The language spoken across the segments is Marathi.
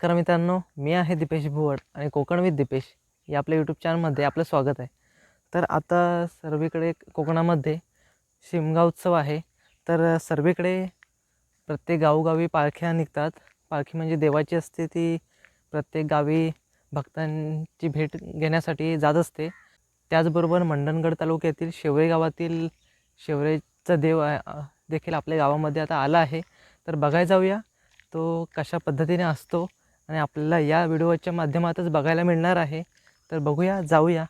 नमस्कार मित्रांनो मी आहे दिपेश भुवड आणि कोकण विथ दिपेश या आपल्या यूट्यूब चॅनलमध्ये आपलं स्वागत आहे. तर आता सर्वीकडे कोकणामध्ये शिमगा उत्सव आहे. तर सर्वीकडे प्रत्येक गावोगावी पालख्या निघतात. पालखी म्हणजे देवाची असते ती प्रत्येक गावी भक्तांची भेट घेण्यासाठी जात असते. त्याचबरोबर मंडणगड तालुक्यातील शेवरे गावातील शेवरेचा देव आहे देखील आपल्या गावामध्ये आता आला आहे. तर बघायला जाऊया तो कशा पद्धतीने असतो आणि आपल्याला या व्हिडिओच्या माध्यमातच बघायला मिळणार आहे. तर बघूया जाऊया.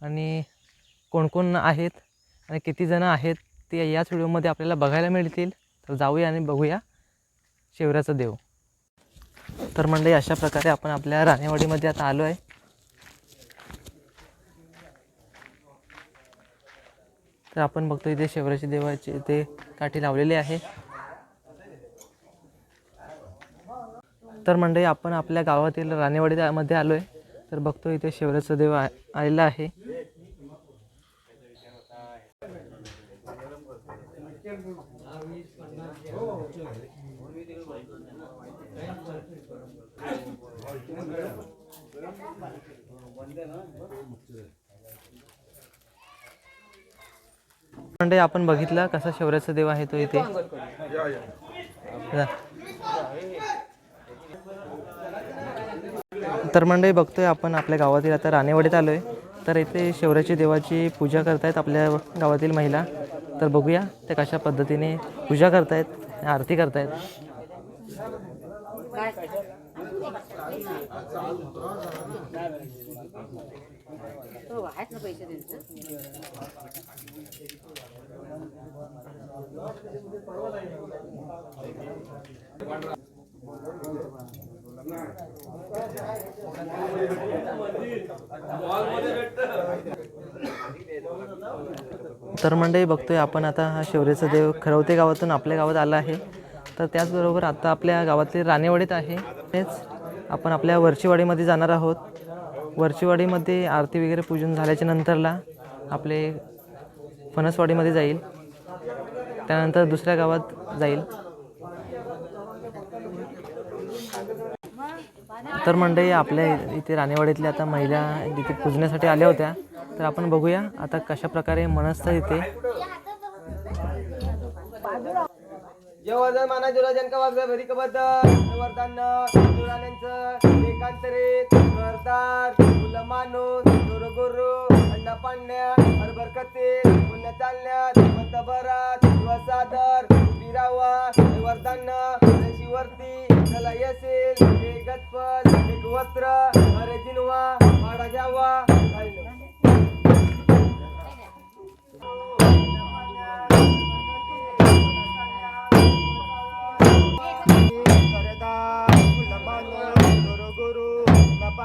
आणि कोण कोण आहेत आणि किती जणं आहेत ते याच व्हिडिओमध्ये आपल्याला बघायला मिळतील. तर जाऊया आणि बघूया. शिवराचा देव. तर मंडळी अशा प्रकारे आपण आपल्या राणेवाडीमध्ये आता आलो आहे तर आपण बघतो इथे शिवराची देवाचे ते काठी लावलेले आहे. तर मंडळी आपण आपल्या गावातील राणेवाडीमध्ये आलो आहे तर बघतो इथे शिवराचं देव आ- आलेलं आहे. मंडळी आपण बघितलं कसा शिवराचा देव आहे तो इथे. तर मंडळी बघतोय आपण आपल्या गावातील आता राणेवाडीत आलो आहे तर इथे शिवराची देवाची पूजा करतायत आपल्या गावातील महिला. तर बघूया ते कशा पद्धतीने पूजा करतायत आरती करतायत. आहेत पैसे तर मंडळी बघतोय आपण आता हा शिवरेचा देव खरवते गावातून आपल्या गावात आला आहे. तर त्याचबरोबर आता आपल्या गावातले राणेवाडीत आहे. तेच आपण आपल्या वरचीवाडीमध्ये जाणार आहोत. वरचीवाडीमध्ये आरती वगैरे पूजन झाल्याच्या नंतरला आपले फणसवाडीमध्ये जाईल. त्यानंतर दुसऱ्या गावात जाईल. तर मंडळी आपल्या इथे राणेवाडीतल्या आता महिला इथे पूजण्यासाठी आल्या होत्या. तर आपण बघूया आता कशा प्रकारे मनसतं इथे जेव्हा माना जुरा जनका वागदा भरी कबद्द वरदान जुराण्यांचं एकांतरित वरदान फुलं माणूस गुरु गुरु अण्णा पाण्या हरभर कथे पुण्य चालण्यात मंत बरात किंवा सादर बिरावा वरदान शिवरती त्याला येसेल हे गतपद एक वस्त्र अरे जिनवा वाडा घ्यावा.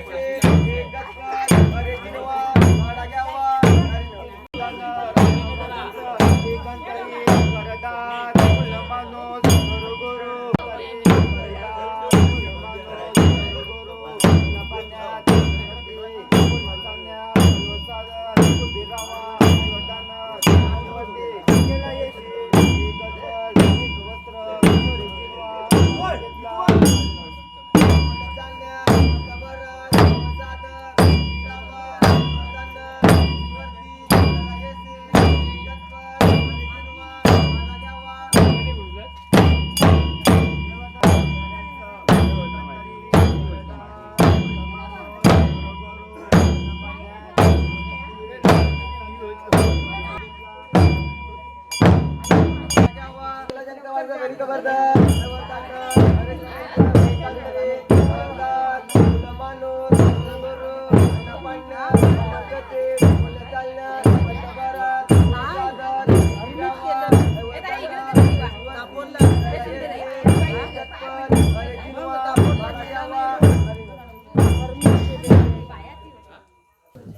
Gracias.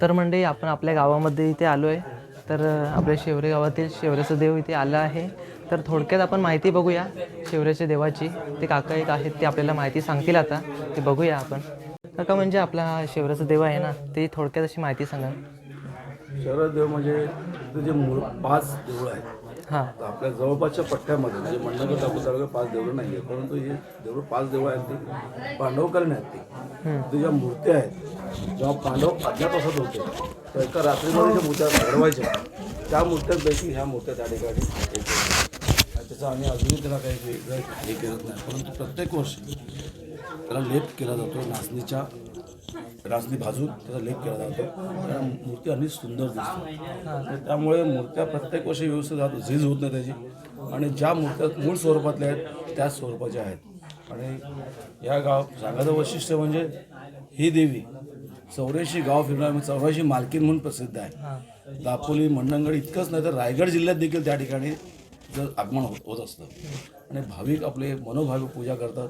तर म्हणजे आपण आपल्या गावामध्ये इथे आलो आहे तर आपल्या शेवरे गावातील शेवरेचं देव इथे आलं आहे. तर थोडक्यात आपण माहिती बघूया शेवऱ्याच्या देवाची. ते काका एक आहेत ते आपल्याला माहिती सांगतील आता. ते बघूया आपण. काका म्हणजे आपला हा शेवऱ्याचं देव आहे ना ते थोडक्यात अशी माहिती सांगा. शरद देव म्हणजे जे मूळ पाच देवळं आहेत. हां. आपल्या जवळपासच्या पट्ट्यामध्ये म्हणजे मंडळ तालुक्यात पाच देवळं नाही आहे परंतु हे देवळं पाच देवळं आहेत ती पांडवकालीन आहेत ती तिथे ज्या मूर्त्या आहेत जेव्हा पांडव अज्ञातवासात होते तर एका रात्रीमध्ये ज्या मूर्त्या घडवायच्या त्या मूर्त्यांपैकी ह्या मूर्त्या त्या ठिकाणी त्याचं आम्ही अजूनही त्याला काही वेगळं हे करत नाही. परंतु प्रत्येक वर्षी त्याला लेप केला जातो नाचणीच्या राजनी भाजून त्याचा लेप केला जातो. कारण मूर्ती अनेक सुंदर दिसते. तर त्यामुळे मूर्त्या प्रत्येक वर्षी व्यवस्थित राहतो. झीज होत नाही त्याची. आणि ज्या मूर्त्या मूळ स्वरूपातल्या आहेत त्याच स्वरूपाच्या आहेत. आणि या गाव सांगायचं वैशिष्ट्य म्हणजे ही देवी चौऱ्याऐंशी गाव फिरणार चौऱ्याऐंशी मालकीन म्हणून प्रसिद्ध आहे. दापोली मंडणगड इतकंच नाही तर रायगड जिल्ह्यात देखील त्या ठिकाणी आगमन होत होत असतं. आणि भाविक आपले मनोभाविक पूजा करतात.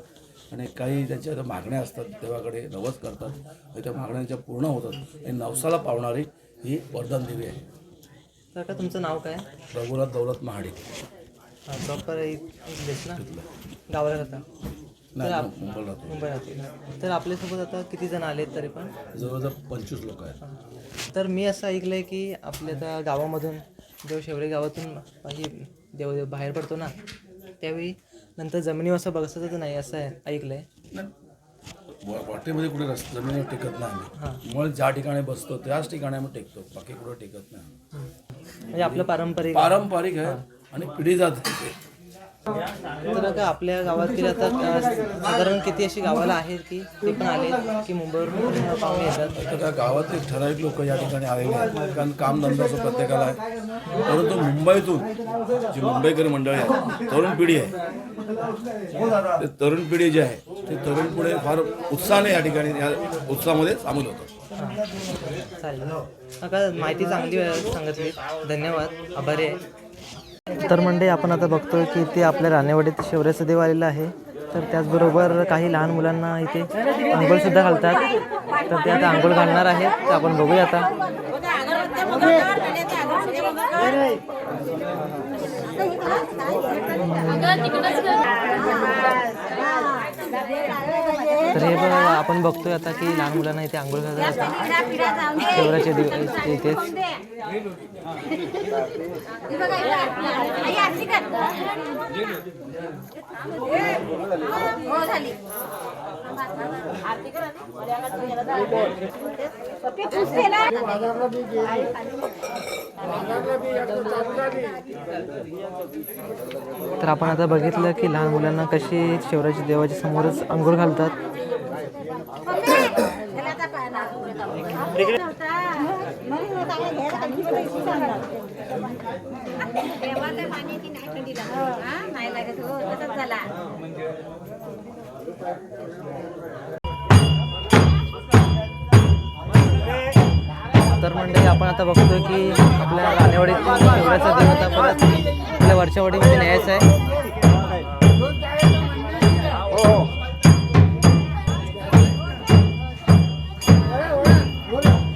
आणि काही त्यांच्या आता मागण्या असतात देवाकडे नवस करतात आणि त्या मागण्यांच्या पूर्ण होतात आणि नवसाला पावणारी ही वरदान देवी आहे. काका तुमचं नाव काय? रघुनाथ दौलत महाडिक. प्रॉपर गावाला राहता. मुंबई राहते. तर आपल्यासोबत आता किती जण आलेत तरी पण? जवळजवळ पंचवीस लोक आहेत. तर मी असं ऐकलं आहे की आपल्या त्या गावामधून जेव्हा शेवळे गावातून ही देव देव बाहेर पडतो ना त्यावेळी नंतर जमिनीवर असं बघायचं नाही असं आहे. ऐकलं आहे वाटेमध्ये कुठे रस जमिनीवर टेकत नाही मग ज्या ठिकाणी बसतो त्याच ठिकाणी आम्ही टेकतो. बाकी कुठं टेकत नाही म्हणजे आपलं पारंपरिक पारंपरिक आहे आणि पिढी जात. तर आता आपल्या गावातील आता साधारण किती अशी गावाला आहेत की ते पण आले की मुंबईवरून पाहुणे येतात? तर त्या गावातले ठराविक लोक या ठिकाणी आलेले आहेत. कारण असं प्रत्येकाला आहे. परंतु मुंबईतून जी मुंबईकर मंडळी आहे तरुण पिढी आहे. ते तरुण पिढी जी आहे ते तरुण पुढे फार उत्साहाने या ठिकाणी या उत्साहामध्ये सामील होतात. चालेल. माहिती चांगली सांगितली. धन्यवाद. आभारी आहे. तर म्हणजे आपण आता बघतोय की इथे आपल्या राणेवाडीत शेवऱ्याचं देव आलेलं आहे. तर त्याचबरोबर काही लहान मुलांना इथे आंघोळसुद्धा घालतात. तर ते आता आंघोळ घालणार आहेत. तर आपण बघूया आता. तर हे बघा आपण बघतोय आता की लहान मुलांना इथे आंघोळ घालतात शेवऱ्याचे दिवस इथेच. हो झाली. तर आपण आता बघितलं की लहान मुलांना कशी शिवराजी देवाच्या समोरच अंघोळ घालतात. नाही लागत हो तसंच झाला. मंडळी आपण आता बघतोय की आपल्या राणेवाडीत शिवराचा देव आता परत आपल्या वर्षावाडीमध्ये न्यायचं आहे.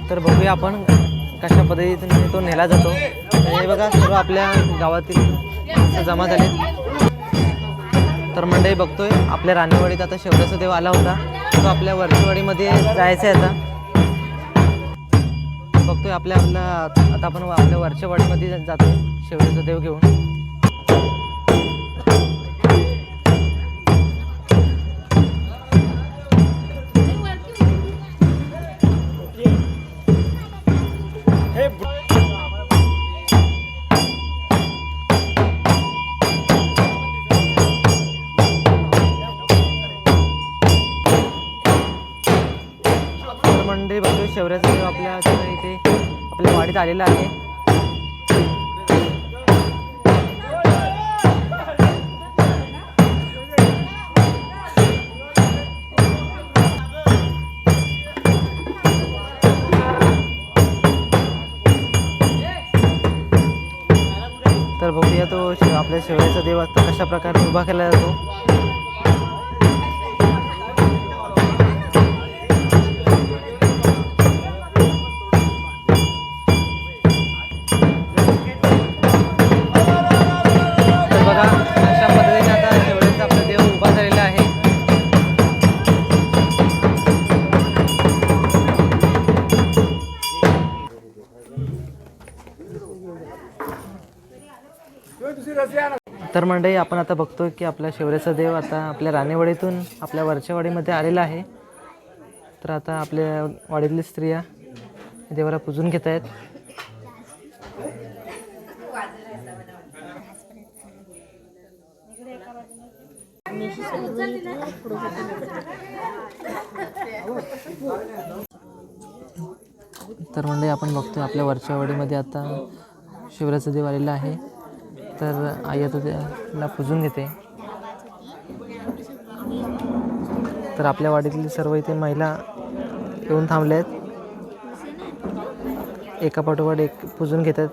तर बघूया आपण कशा पद्धतीने तो नेला जातो. हे बघा सर्व आपल्या गावातील जमा झालेत. तर मंडळी बघतोय आपल्या राणेवाडीत आता शिवराचा देव आला होता. तो आपल्या वरचीवाडीमध्ये जायचा आहे आता. बघतोय आपल्या आता आपण आपल्या वरच्या वाडीमध्ये जातो. शेवटीचा देव घेऊन. मंडळी बघतोय शेवऱ्याचा गाडीत आलेला आहे. तर बघूया तो शिव- आपल्या शेवयाचा देव कशा प्रकारे उभा केला जातो. मंडळी आपण आता बघतोय की आपल्या शिवरेचा देव आता आपल्या राणेवाडीतून आपल्या वरच्या वाडीमध्ये आलेला आहे. तर आता आपल्या वाडीतली स्त्रिया देवाला पूजून घेत आहेत. तर म्हणजे आपण बघतोय आपल्या वरच्या वाडीमध्ये आता शिवराचा देव आलेला आहे. तर आई आता त्याला पुजून घेते. तर आपल्या वाडीतली सर्व इथे महिला येऊन थांबल्या आहेत एका पाठोपाठ एक पुजून घेतात.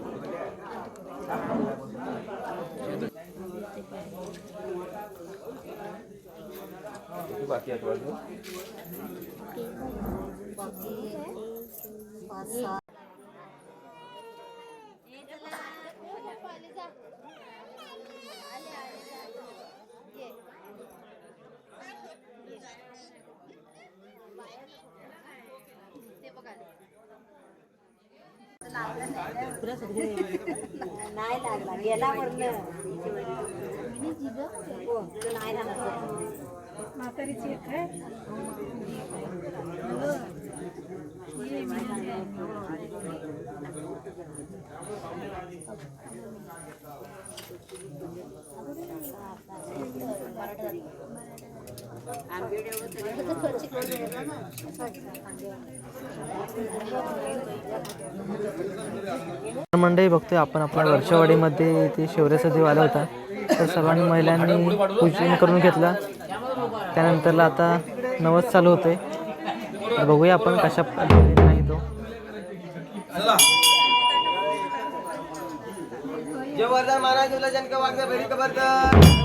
नाही लागला गेला वरनं हो, तो नाही लागला. म्हातारीची मंडळी बघतोय आपण आपल्या वर्षावाडीमध्ये इथे शिवराचा देव आला होता. तर सर्वांनी महिलांनी पूजन करून घेतलं. त्यानंतरला आता नवस चालू होते तर बघूया आपण कशा नाही आहे तो. जयवर्धन महाराज तुला जनक वागदा भरी कबरदार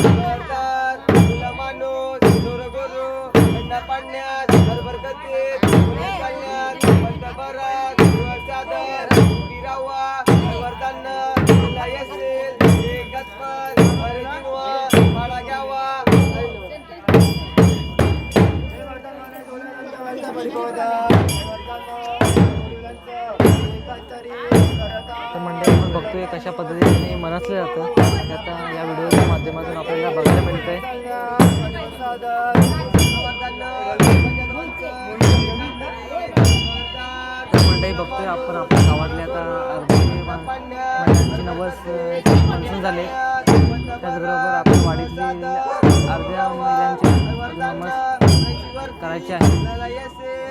म्हणजे आहे कशा पद्धतीने मनसलं जातं. ते आता या व्हिडिओच्या माध्यमातून आपल्याला बघायला मिळतंय. आहे मंडळी बघतोय आपण आपल्या गावातले आता अर्धे नवस फंक्शन झाले. त्याचबरोबर आपण वाडीतली अर्ध्या महिलांचे नमस करायचे आहे.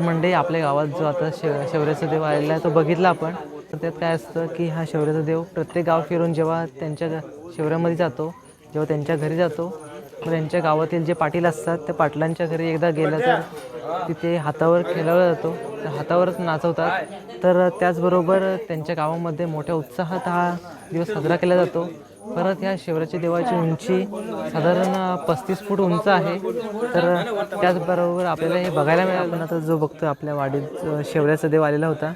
मंडळी आपल्या गावात जो आता शिव शेवऱ्याचा देव आलेला आहे तो बघितला आपण. तर त्यात काय असतं की हा शिवराचा देव प्रत्येक गाव फिरून जेव्हा त्यांच्या ग- जातो जेव्हा त्यांच्या घरी जातो मग त्यांच्या गावातील जे पाटील असतात त्या पाटलांच्या घरी एकदा गेलं तर तिथे हातावर खेळवला जातो. हातावरच नाचवतात. तर त्याचबरोबर त्यांच्या गावामध्ये मोठ्या उत्साहात हा दिवस साजरा केला जातो. परत ह्या शिवराची देवाची उंची साधारण पस्तीस फूट उंच आहे. तर त्याचबरोबर आपल्याला हे बघायला मिळालं आता तर जो बघतो आपल्या वाडीत शेवऱ्याचा देव आलेला होता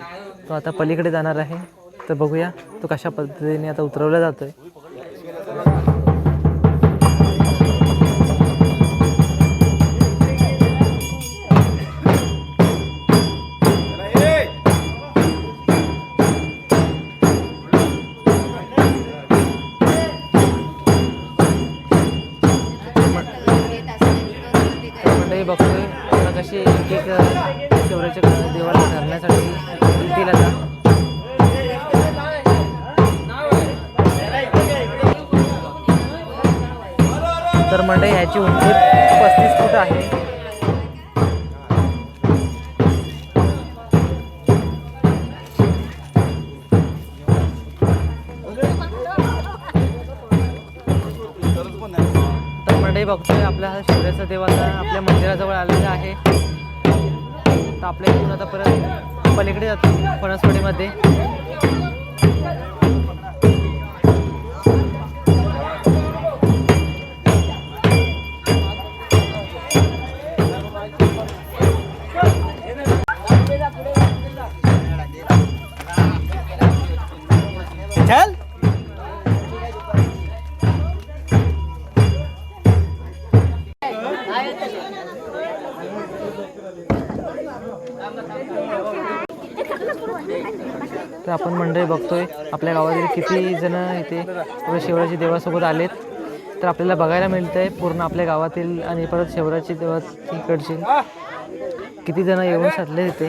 तो आता पलीकडे जाणार आहे. तर बघूया तो कशा पद्धतीने आता उतरवला जातोय. आहे तर म्हणजे ह्याची उंची पस्तीस फूट आहे. तर मंडळी बघतोय आपल्या हा शिवराचा देवाचा आपल्या मंदिराजवळ आलेला आहे. तर आपल्या इथून आता परत पलीकडे जातो फणसवाडीमध्ये तर आपण मंडळी बघतोय आपल्या गावातील किती जण इथे आपल्या शिवराची देवासोबत आलेत. तर आपल्याला बघायला मिळतंय पूर्ण आपल्या गावातील आणि परत शिवराची देवाकडचे किती जण येऊन साधले तिथे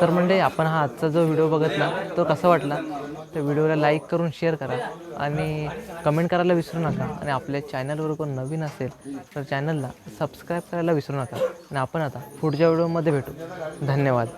तर म्हणजे आपण हा आजचा जो व्हिडिओ बघितला तो कसा वाटला? तर व्हिडिओला लाईक करून शेअर करा आणि कमेंट करायला विसरू नका. आणि आपल्या चॅनलवर कोण नवीन असेल तर चॅनलला सबस्क्राईब करायला विसरू नका. आणि आपण आता पुढच्या व्हिडिओमध्ये भेटू. धन्यवाद.